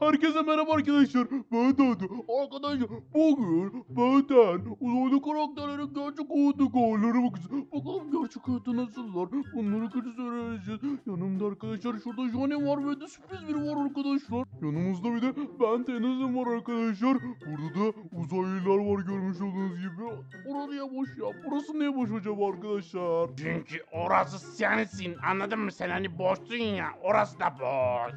Herkese merhaba arkadaşlar. Ben Dadu. Arkadaşlar bugün benden uzaylı karakterlerin gerçek hayattaki hallerine bakacağız. Bakalım gerçek hayatta nasıllar. Bunları kötü öğreneceğiz. Yanımda arkadaşlar şurada Johnny var ve de sürpriz biri var arkadaşlar. Yanımızda bir de ben Tenizim var arkadaşlar. Burada da uzaylılar var görmüş olduğunuz gibi. Orası niye boş ya? Burası niye boş acaba arkadaşlar? Çünkü orası sensin anladın mı sen hani boşsun ya orası da boş.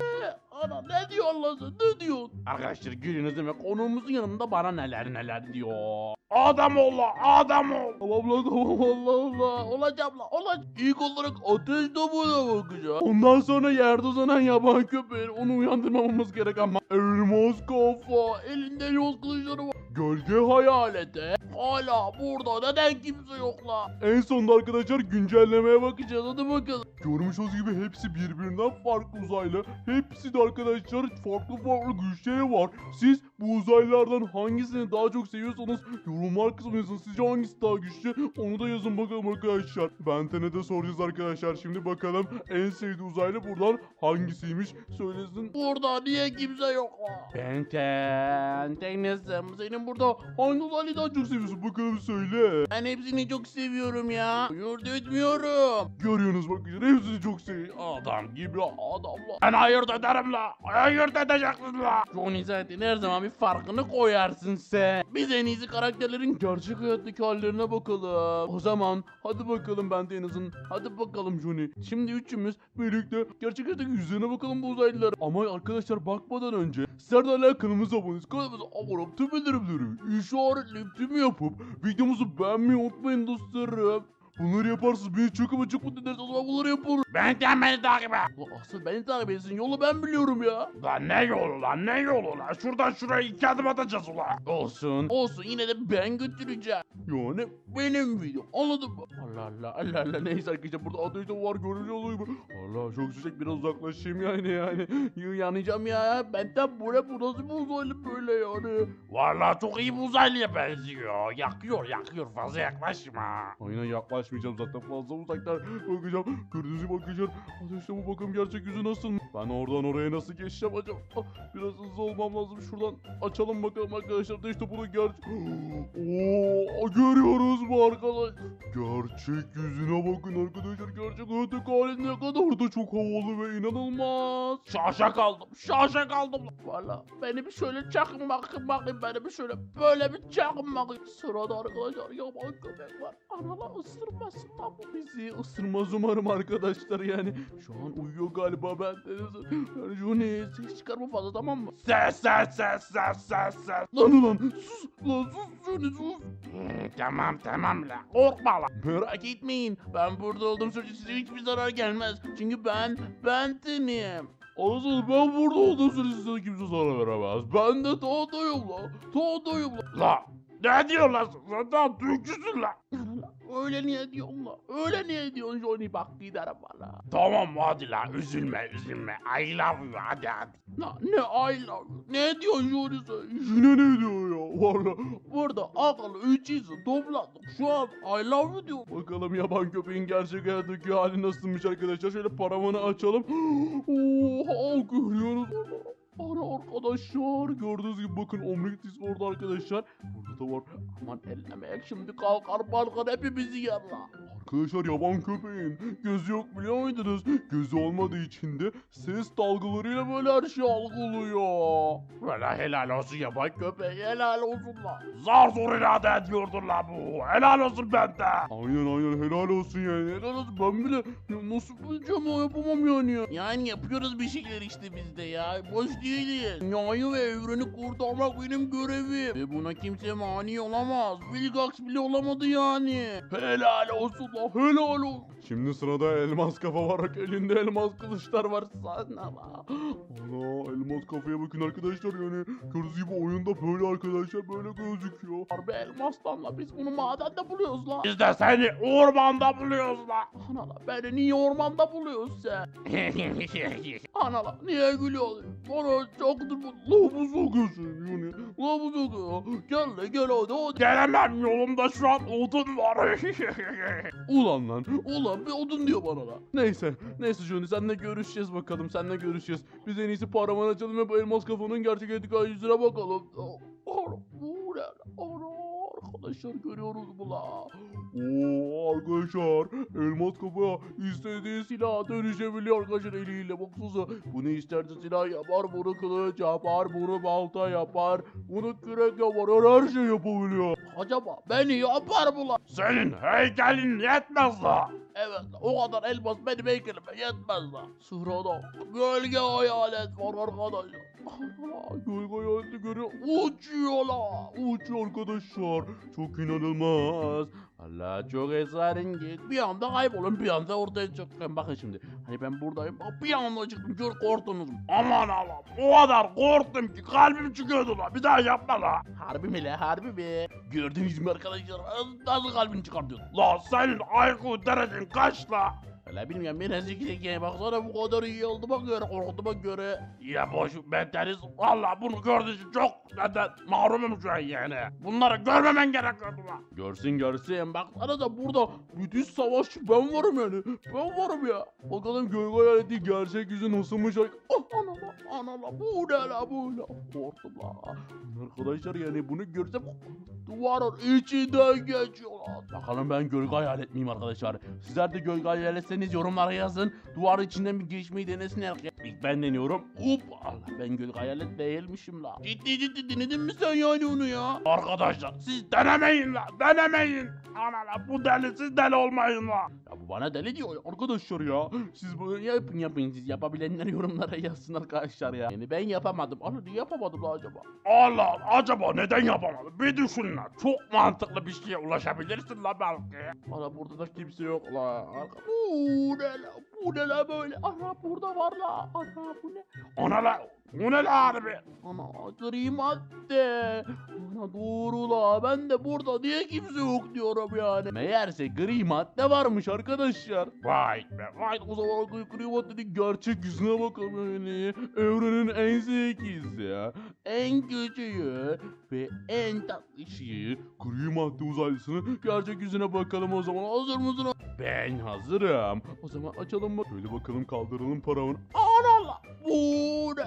Ana ne diyorsun lan sen? Ne diyorsun? Arkadaşlar gülünüz demek konuğumuzun yanında bana neler neler diyor. Adam ol la, adam ol. Tamam lan tamam Allah Allah. Olacağım lan olacağım. İlk olarak ateş topuğuna bakacağım. Ondan sonra yerde uzanan yaban köpeğin onu uyandırmamamız gerek ama. Elmas kafa. Elinde elmas kılıçları var. Gölge hayalete. Hala burada neden kimse yok la? En sonunda arkadaşlar güncellemeye bakacağız hadi bakalım. Görmüş olduğunuz gibi hepsi birbirinden farklı uzaylı. Hepsi de arkadaşlar farklı farklı güçleri var. Siz bu uzaylılardan hangisini daha çok seviyorsanız yorumlar kısmına yazın. Sizce hangisi daha güçlü? Onu da yazın bakalım arkadaşlar. Benten'e de soracağız arkadaşlar. Şimdi bakalım en sevdiği uzaylı buradan hangisiymiş söylesin. Burada niye kimse yok? Ben ten, tenizim senin burada Hangi uzaylıyı daha çok seviyorsun? Bakalım söyle. ben hepsini çok seviyorum ya. Yurt etmiyorum. Görüyorsunuz bakın hepsini çok seviyor. Adam gibi adamla. Ben ayırt ederim la. Ayırt edeceksin la. Johnny zaten her zaman bir farkını koyarsın sen. Biz en iyisi karakterlerin Gerçek hayattaki hallerine bakalım. O zaman hadi bakalım ben Deniz'in. Hadi bakalım Johnny. Şimdi üçümüz birlikte gerçek hayattaki yüzlerine bakalım bu uzaylılara. Ama arkadaşlar bakmadan önce sizler de hala kanalımıza abone. Kanalımıza abone olup tüm bildirimleri işaretleyip tüm yapıp videomuzu beğenmeyi unutmayın dostlarım. Bunları yaparsınız beni çok ama çok mutlu ederiz. O zaman bunları yaparız. Ben ten beni takip et. Ulan Asıl beni takip etsin. Yolu ben biliyorum ya. Lan ne yolu lan ne yolu lan şuradan şuraya iki adım atacağız ulan. Olsun. Olsun yine de ben götüreceğim. Yani benim videom anladın mı? Allah Allah Allah Allah neyse arkadaşlar burada ateşte var görünce oluyor? Allah çok sıcak biraz uzaklaşayım yani yani. Yanacağım ya. Benden ne bu nasıl bir uzaylı böyle yani. Vallahi çok iyi bir uzaylıya benziyor. Yakıyor yakıyor fazla yaklaşma. Aynen yaklaşmayacağım zaten fazla uzaktan bakacağım. Gördüğünüz gibi arkadaşlar ateşte bu bakım gerçek yüzü nasıl? Ben oradan oraya nasıl geçeceğim acaba? Ah, Biraz hızlı olmam lazım şuradan açalım bakalım arkadaşlar ateşte bunu gerçek... Oo, görüyoruz mu arkadaş? Gerçek yüzüne bakın arkadaşlar. Gerçek hayattaki hali ne kadar da çok havalı ve inanılmaz. Şaşa kaldım şaşa kaldım. Valla beni bir şöyle çakın bakın bakayım beni bir şöyle böyle bir çakın bakayım. Sırada arkadaşlar yaban köpek var. Anala ısırmasın lan bu bizi. Isırmaz umarım arkadaşlar yani. Şu an uyuyor galiba ben denize. Yani Johnny ses çıkarma fazla tamam mı? Ses ses ses ses ses ses. Lan ulan sus lan sus Johnny sus. Hmm, tamam tamam la korkma la. Merak etmeyin. Ben burada olduğum sürece size hiçbir zarar gelmez. Çünkü ben Benten'im. Asıl ben burada olduğum sürece size kimse zarar veremez. Ben de Todo'yum la. Todo'yum la. La ne diyorsun lan daha Türkçüsün la. Öyle niye diyorsun la? Öyle niye diyorsun Johnny bak giderim valla. Tamam hadi la üzülme üzülme. I love you hadi hadi. Na, ne I love you? Ne diyorsun Johnny sen? Yine ne diyor ya? Valla burada akıllı üç insan toplandık. Şu an I love you diyor. Bakalım yaban köpeğin gerçek hayattaki hali nasılmış arkadaşlar. Şöyle paravanı açalım. Oha görüyoruz. Ana arkadaşlar gördüğünüz gibi bakın Omnitrix orada arkadaşlar. Var. Aman ellemek şimdi kalkar balkar hepimizi yer la. Arkadaşlar yaban köpeğin gözü yok biliyor muydunuz? Gözü olmadığı için de ses dalgalarıyla böyle her şey algılıyor. Böyle helal olsun yaban Köpeği helal olsun la. Zar zor irade ediyordur la bu. Helal olsun bende. Aynen aynen helal olsun yani helal olsun ben bile ya nasıl bulacağım o yapamam yani ya. Yani yapıyoruz bir şeyler işte biz de ya. Boş değiliz. Dünyayı ve evreni kurtarmak benim görevim. Ve buna kimse mani olamaz. Vilgax bile olamadı yani. Helal olsun la helal olsun. Şimdi sırada elmas kafa var. Elinde elmas kılıçlar var sana la. Ana elmas kafaya bakın arkadaşlar yani. Gördüğünüz gibi oyunda böyle arkadaşlar böyle gözüküyor. Harbi elmaslanla biz bunu madende buluyoruz la. Biz de seni ormanda buluyoruz la. Ana la beni niye ormanda buluyorsun sen? Ana la niye gülüyorsun? Bana çoktur bu lavuğu sokuyorsun yani. Lavuğu sokuyor. Gel de gel hadi. Gelemem yolumda şu an odun var. Ulan lan. Ulan bir odun diyor bana da. Neyse. Neyse Johnny senle görüşeceğiz bakalım. Senle görüşeceğiz. Biz en iyisi paravanı açalım ve bu elmas kafanın gerçek etik yüzüne bakalım. Arkadaşlar görüyoruz bu la. Oo arkadaşlar elmas kafa istediği silah dönüşebiliyor arkadaşlar eliyle baksanıza. Bunu isterse silah yapar, bunu kılıç yapar, bunu balta yapar, bunu kürek yapar, her şey yapabiliyor. Acaba beni yapar mı lan? Senin heykelin yetmez la. Evet o kadar elmas benim heykelime yetmez lan. Sırada gölge hayalet var arkadaşlar. Gölge hayaleti görüyor. Uçuyor la. Uçuyor arkadaşlar. Çok inanılmaz. Allah çok esrarengiz. Bir anda kaybolun bir anda ortaya çıkın. Bakın şimdi. Hani ben buradayım. Bir anda çıktım. Gör korktunuz mu? Aman Allah'ım o kadar korktum ki kalbim çıkıyordu la. Bir daha yapma la. Harbi mi la harbi mi? Gördünüz mü arkadaşlar? Nasıl kalbini çıkartıyor? La senin IQ derecen kaç la? Valla bilmiyorum biraz zeki baksana bu kadar iyi oldu bak göre korktuğuma göre. Ya boş ben deniz. Valla bunu gördüğün için çok benden mahrumum şu an yani. Bunları görmemen gerekiyordu la. Görsün görsün baksana da burada müthiş savaşçı ben varım yani. Ben varım ya. Bakalım gölge hayaleti gerçek yüzü nasılmış. ay- Oh anala anala bu ne la bu ne. Korktum la. Arkadaşlar yani bunu görsem duvarın içinden geçiyorlar. Bakalım ben gölge hayalet miyim arkadaşlar. Sizler de gölge hayaletseniz yorumlara yazın. Duvarın içinden bir geçmeyi denesinler. İlk ben deniyorum. Hop Allah ben gölge hayalet değilmişim la. Ciddi ciddi denedin mi sen yani onu ya? Arkadaşlar siz denemeyin la denemeyin. Ana la bu deli siz deli olmayın la. Ya bu bana deli diyor arkadaşlar ya. Siz bunu yapın yapın siz yapabilenler yorumlara yazsın arkadaşlar ya. Yani ben yapamadım. Niye yapamadım la acaba? Allah acaba neden yapamadı? Bir düşün. Çok mantıklı bir şeye ulaşabilirsin la belki. Ana burada da kimse yok la. Bu ne la? Bu ne la böyle? Ana burada var la. Ana bu ne? Ona la. Bu ne la harbi? Ana gri madde. Ana doğru la. Ben de burada niye kimse yok diyorum yani. Meğerse gri madde varmış arkadaşlar. Vay be vay. O zaman gri- maddenin gerçek yüzüne bakalım yani. Evrenin en zekisi, en küçüğü ve en tatlışığı gri madde uzaylısının gerçek yüzüne bakalım o zaman. Hazır mısın? Ben hazırım. O zaman açalım bak. Şöyle bakalım kaldıralım paramını. Aman Allah. Bu ne?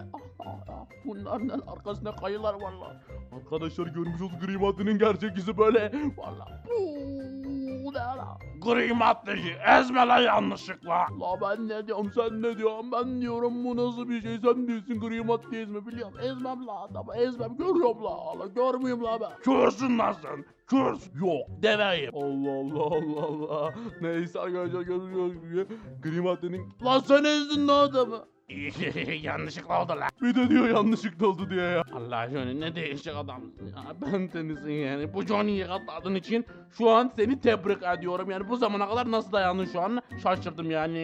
Bunların arkasında kayılar var lan. Arkadaşlar görmüş olduğunuz gri maddenin gerçek yüzü böyle. Valla. Bu ne la? Gri maddeyi ezme la yanlışlıkla. La ben ne diyorum sen ne diyorsun ben diyorum bu nasıl bir şey sen diyorsun gri madde ezme biliyorum ezmem la adamı ezmem görüyorum la la görmüyorum la ben. Kürsün lan sen. Kürs. Yok deveyim. Allah Allah Allah Allah. Neyse arkadaşlar gibi gri maddenin. Lan sen ezdin la adamı. Yanlışlıkla oldu la. Bir de diyor yanlışlıkla oldu diye ya. Allah Johnny ne değişik adam. Ya ben temizsin yani. Bu Johnny'yi yakaladığın için şu an seni tebrik ediyorum. Yani bu zamana kadar nasıl dayandın şu an? Şaşırdım yani.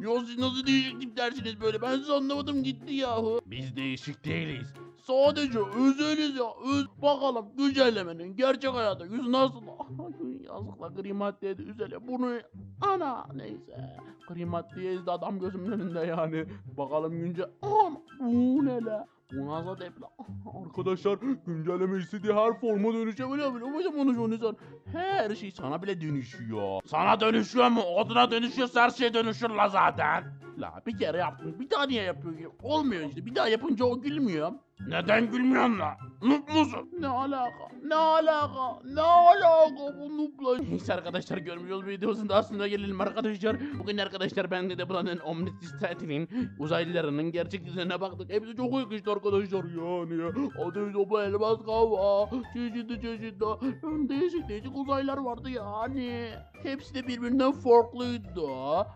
Ya siz nasıl değişik tiplersiniz böyle? Ben sizi anlamadım gitti yahu. Biz değişik değiliz. Sadece özeliz ya. Öz bakalım güncellemenin gerçek hayata yüzü nasıl? Yazıkla gri maddeye de üzele. Bunu ana neyse. Gri maddeye ezdi adam gözümün önünde yani. Bakalım günce. Ana bu ne la? Bu nasıl depla? Arkadaşlar güncelleme istediği her forma dönüşebiliyor. Hocam onu şu insan. Her şey sana bile dönüşüyor. Sana dönüşüyor mu? Oduna dönüşüyorsa her şey dönüşür la zaten. La bir kere yaptın. Bir daha niye yapıyor ki? Olmuyor işte. Bir daha yapınca o gülmüyor. Neden gülmüyorsun la? Noob musun? Ne alaka? Ne alaka? Ne alaka bu noobla? Neyse arkadaşlar görmüş olduğunuz videosun daha sonra gelelim arkadaşlar. Bugün arkadaşlar ben de buranın Omnitis tatilin uzaylılarının gerçek yüzüne baktık. Hepsi çok yakıştı arkadaşlar yani. Adı sopa elmas kava. Çeşitli çeşitli. Değişik değişik uzaylılar vardı yani. Hepsi de birbirinden farklıydı.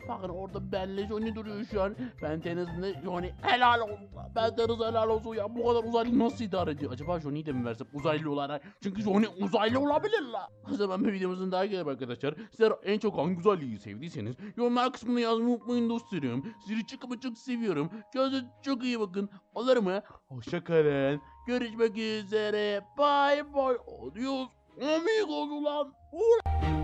Bakın orada benle Johnny duruyor şu an. Ben tenizinde Johnny helal olsun. Ben deniz helal olsun ya. Bu kadar uzaylı nasıl idare ediyor? Acaba Johnny'yi de mi versem uzaylı olarak? Çünkü Johnny uzaylı olabilir la. O zaman bir videomuzun daha gelelim arkadaşlar. Sizler en çok hangi uzaylıyı sevdiyseniz yorumlar kısmına yazmayı unutmayın dostlarım. Sizi çıkımı çok seviyorum. Kendinize çok iyi bakın. Olur mu? Hoşçakalın. Görüşmek üzere. Bye bye. Adios. Amigos ulan. Ulan.